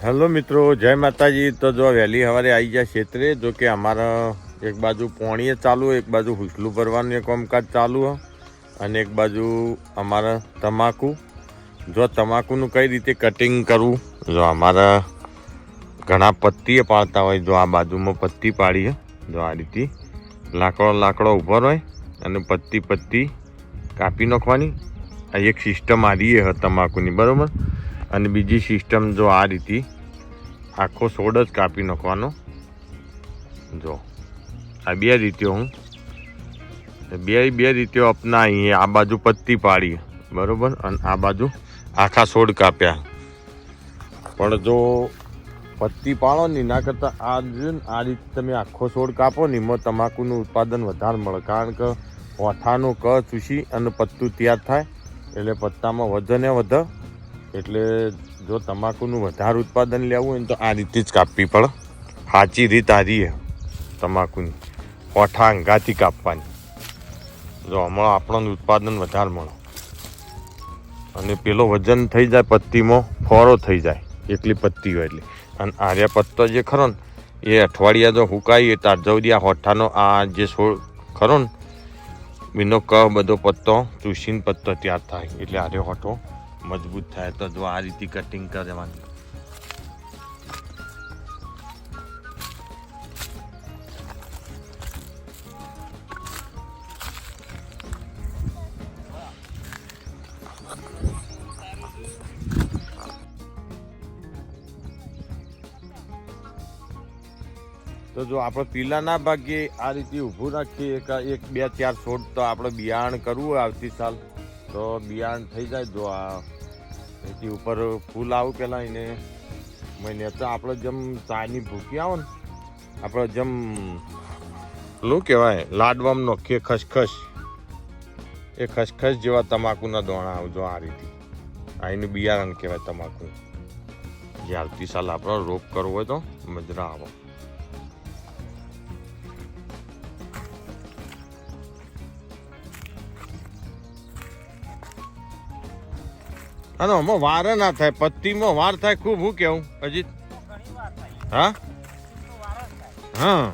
Hello મિત્રો, જય માતાજી. તો જો વહેલી સવારે આવી ગયા ક્ષેત્રે જો કે અમારા એક બાજુ પોણીએ ચાલુ, એક બાજુ હુસલું ભરવાનું કામકાજ ચાલુ અને એક બાજુ અમારા તમાકુ. જો તમાકુનું કઈ રીતે કટિંગ કરવું, જો અમારા ઘણા પત્તીએ પાડતા હોય, જો આ બાજુમાં પત્તી પાડી જો આ રીતે લાકડો લાકડો ઊભો હોય અને પત્તી પત્તી કાપી નાખવાની. આ એક સિસ્ટમ આ રહી તમાકુની, બરાબર? અને બીજી સિસ્ટમ જો આ રીતે આખો સોડ જ કાપી નાખવાનો. જો, આ બે રીતે હું. બે બે રીતે અપનાવી આ બાજુ પત્તી પાડી બરાબર? અને આ બાજુ આખા સોડ કાપ્યા. પણ જો પત્તી પાડો ને ના કરતાં આ આ રીતે તમે આખો છોડ કાપો ને એમાં તમાકુનું ઉત્પાદન વધારે મળે. કારણ કે ઓઠાનું ક ચૂસી અને પત્તું તૈયાર થાય. એટલે પત્તામાં વજને વધે. એટલે જો તમાકુનું વધારે ઉત્પાદન લેવું હોય ને તો આ રીતે જ કાપવી પડે. સાચી રીત આ રહી તમાકુની. ઓઠા અંગાથી કાપવાની. જો હમણાં આપણને ઉત્પાદન વધારે મળે. અને પેલો વજન થઈ જાય પત્તીમાં, ફોરો થઈ જાય. એટલી પત્તી હોય એટલે. અને આર્યા પત્તો જે ખરો ને, એ અઠવાડિયા જો હુકાઈ તાર જવડી આ હોઠાનો આ જે છોડ ખરો ને, એનો ક, બધો પત્તો ચૂસીને પત્તો તૈયાર થાય. એટલે આર્યો હોઠો મજબૂત થાય તો જો આ રીતે કટિંગ કરવાની. તો જો આપણે પીલાના ભાગે આ રીતે ઊભું રાખીએ, એક બે ચાર છોડ તો આપણે બિયાણ કરવું આવતી સાલ. તો બિયાણ થઈ જાય જો આ એથી ઉપર ફૂલ આવું પહેલાં એને મહિને તો આપણે જેમ ચાની ભૂકી આવો ને, આપણે જેમ પેલું કહેવાય લાડવામાં નોખીએ ખસખસ, એ ખસખસ જેવા તમાકુના દોણા આવજો આ રીતે. આ એનું બિયારણ કહેવાય તમાકુ જે આવતી સાલ આપણો રોપ કરવો હોય તો મજરા આવો. અને આમાં વાર ના થાય પત્તીમાં વાર થાય ખૂબ હું કેવું? હજી હા? હા.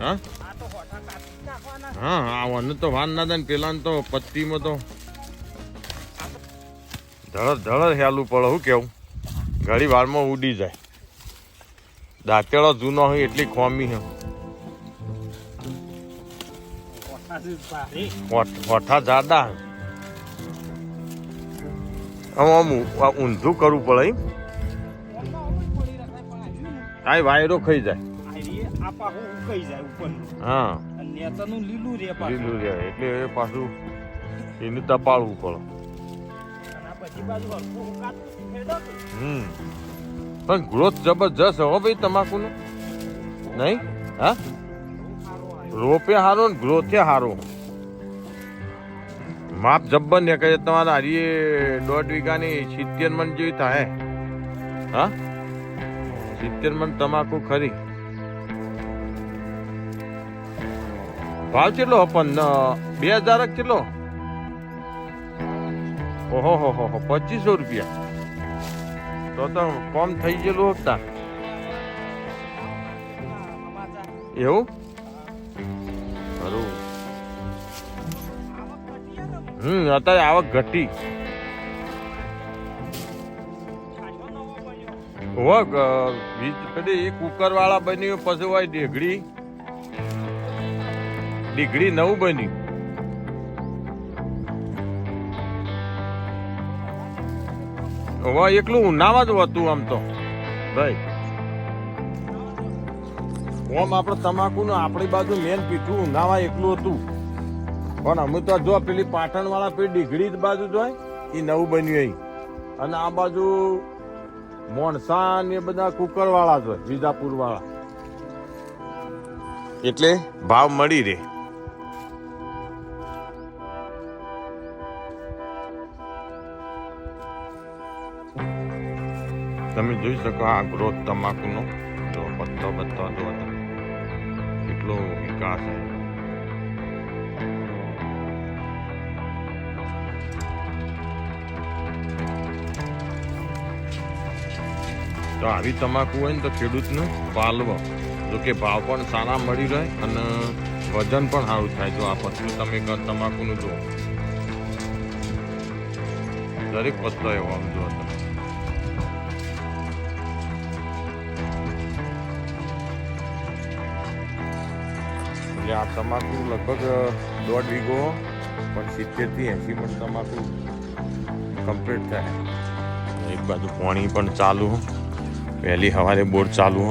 હા? હા આવાનું તો વાર ના દે ને પેલા તો પત્તીમાં તો ધળ ધળ હેલું પડે હું કેવું? ઘડી વારમાં ઉડી જાય. દાંતેડો જૂનો હોય એટલી ખોમી હે હોઠા જાદા હે આમ આમ આ ઊંધું કરવું પડે એમ. આ વાયરો ખાઈ જાય. હા. લીલું એટલે એ પાછું એને તપાળવું પડે. હમ. પણ ગ્રોથ જબરજસ્ત હો ભાઈ તમાકુનો? નહીં? હા? રોપે હારો ને ગ્રોથે હારો. માપ જબ્બર ને કહે તમારા હરીએ દોઢ વીઘાની સિત્તેર મણ જેવી થાય. હા? સિત્તેર મણ તમાકુ ખરી. ભાવ કેટલો પણ બે હજાર કેટલો? ઓહો, હો હો હો, પચીસો રૂપિયા. તો તો કોમ થઈ ગયેલું હતા એવું? હમ, અત્યારે આવક ઘટી. હો વીજ કુકર વાળા બન્યું પછી હોય ઢેગડી ડીગડી નવું બન્યું એકલું ઉનામાં જ હતું આમ તો. ભાઈ. ઓમ આપણે તમાકુનું આપણી બાજુ મેન પીઠું ઉનાવા એકલું હતું. પણ અમે તો જો પેલી પાટણ વાળા પેલી ડીઘડી બાજુ જોય એ નવું બન્યું અને આ બાજુ મોણસા ને બધા કુકર વાળા જોય વિજાપુર વાળા એટલે ભાવ મળી રહે. તમે જોઈ શકો આ ગ્રોથ તમાકુનો. જો પત્તો પત્તો જો કેટલો વિકાસ છે. તો તમાકુ હોય ને તો ખેડૂતને પાલવો. જો કે ભાવ પણ સારા મળી રહે અને વજન પણ સારું થાય જો આ પતલું તમે તમાકુનું જુઓ. દરેક પત્તો એવો આમ જુઓ તમે. એટલે આ તમાકુ લગભગ દોઢ વીઘો, પણ સિત્તેરથી એંસી પણ તમાકુ કમ્પ્લીટ થાય. એક બાજુ પાણી પણ ચાલુ. વહેલી સવારે બોર ચાલુ